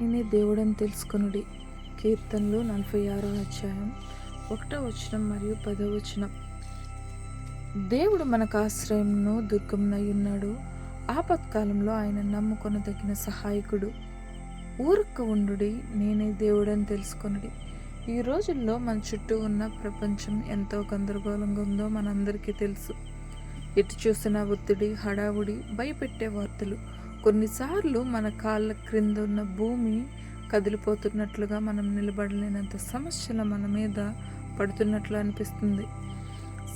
నేనే దేవుడని తెలుసుకొనుడి. కీర్తనలు నలభై ఆరో అధ్యాయం ఒకటో వచనం మరియు పదో వచనం. దేవుడు మనకు ఆశ్రయంను దుర్గమునై ఉన్నాడు. ఆపత్కాలంలో ఆయన నమ్ముకొనదగిన సహాయకుడు. ఊరుక్క ఉండుడి నేనే దేవుడని తెలుసుకొనుడి. ఈ రోజుల్లో మన చుట్టూ ఉన్న ప్రపంచం ఎంతో గందరగోళంగా ఉందో మనందరికీ తెలుసు. ఎటు చూసిన ఒత్తిడి హడావుడి భయపెట్టే వార్తలు కొన్నిసార్లు మన కాళ్ళ క్రింద ఉన్న భూమి కదిలిపోతున్నట్లుగా మనం నిలబడలేనంత సమస్యలు మన మీద పడుతున్నట్లు అనిపిస్తుంది.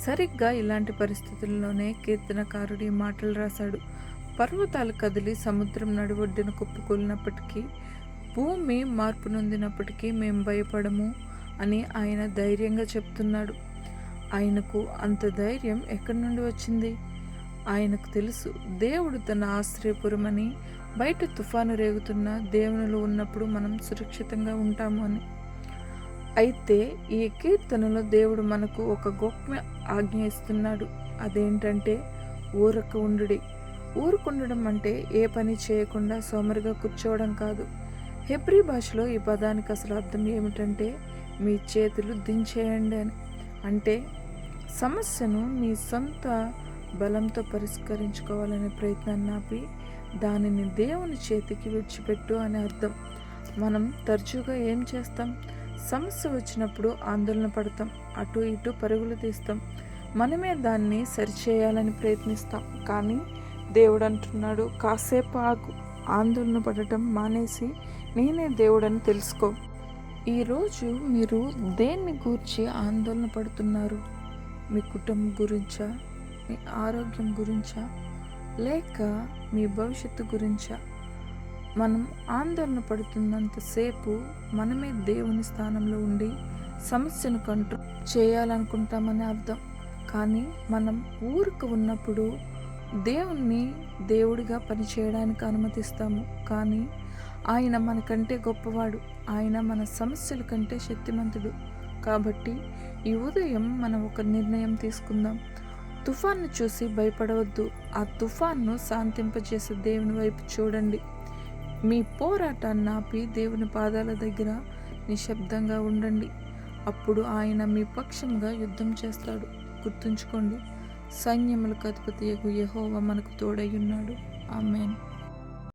సరిగ్గా ఇలాంటి పరిస్థితుల్లోనే కీర్తనకారుడు ఈ మాటలు రాశాడు. పర్వతాలు కదిలి సముద్రం నడివొడ్డున కుప్పకూలినప్పటికీ భూమి మార్పు నొందినప్పటికీ మేము భయపడము అని ఆయన ధైర్యంగా చెప్తున్నాడు. ఆయనకు అంత ధైర్యం ఎక్కడి నుండి వచ్చింది? ఆయనకు తెలుసు. దేవుడు తన ఆశ్రయపురమని బయట తుఫాను రేగుతున్న దేవునిలో ఉన్నప్పుడు మనం సురక్షితంగా ఉంటాము అని. అయితే ఈ కీర్తనలో దేవుడు మనకు ఒక గొప్ప ఆజ్ఞ ఇస్తున్నాడు. అదేంటంటే ఊరక ఉండుడి. ఊరుకుండడం అంటే ఏ పని చేయకుండా సోమరిగా కూర్చోవడం కాదు. హెబ్రి భాషలో ఈ పదానికి అసలు అర్థం ఏమిటంటే మీ చేతులు దించేయండి అని. అంటే సమస్యను మీ సొంత బలంతో పరిష్కరించుకోవాలనే ప్రయత్నాన్ని ఆపి దానిని దేవుని చేతికి విడిచిపెట్టు అని అర్థం. మనం తరచుగా ఏం చేస్తాం? సమస్య వచ్చినప్పుడు ఆందోళన పడతాం అటు ఇటు పరుగులు తీస్తాం. మనమే దాన్ని సరిచేయాలని ప్రయత్నిస్తాం కానీ దేవుడు అంటున్నాడు కాసేపు ఆగు ఆందోళన పడటం మానేసి నేనే దేవుడని తెలుసుకో. ఈరోజు మీరు దేన్ని గూర్చి ఆందోళన పడుతున్నారు? మీ కుటుంబం గురించా? మీ ఆరోగ్యం గురించా? లేక మీ భవిష్యత్తు గురించా? మనం ఆందోళన పడుతున్నంతసేపు మనమే దేవుని స్థానంలో ఉండి సమస్యను కంట్రోల్ చేయాలనుకుంటామని అర్థం. కానీ మనం ఊరుకు ఉన్నప్పుడు దేవుణ్ణి దేవుడిగా పనిచేయడానికి అనుమతిస్తాము. కానీ ఆయన మనకంటే గొప్పవాడు. ఆయన మన సమస్యల కంటే శక్తిమంతుడు. కాబట్టి ఈ ఉదయం మనం ఒక నిర్ణయం తీసుకుందాం. తుఫాన్ను చూసి భయపడవద్దు. ఆ తుఫాన్ను శాంతింపజేసే దేవుని వైపు చూడండి. మీ పోరాటాన్ని ఆపి దేవుని పాదాల దగ్గర నిశ్శబ్దంగా ఉండండి. అప్పుడు ఆయన మీ పక్షంగా యుద్ధం చేస్తాడు. గుర్తుంచుకోండి సైన్యములకు అధిపతి యహోవ మనకు తోడై ఉన్నాడు. ఆమెన్.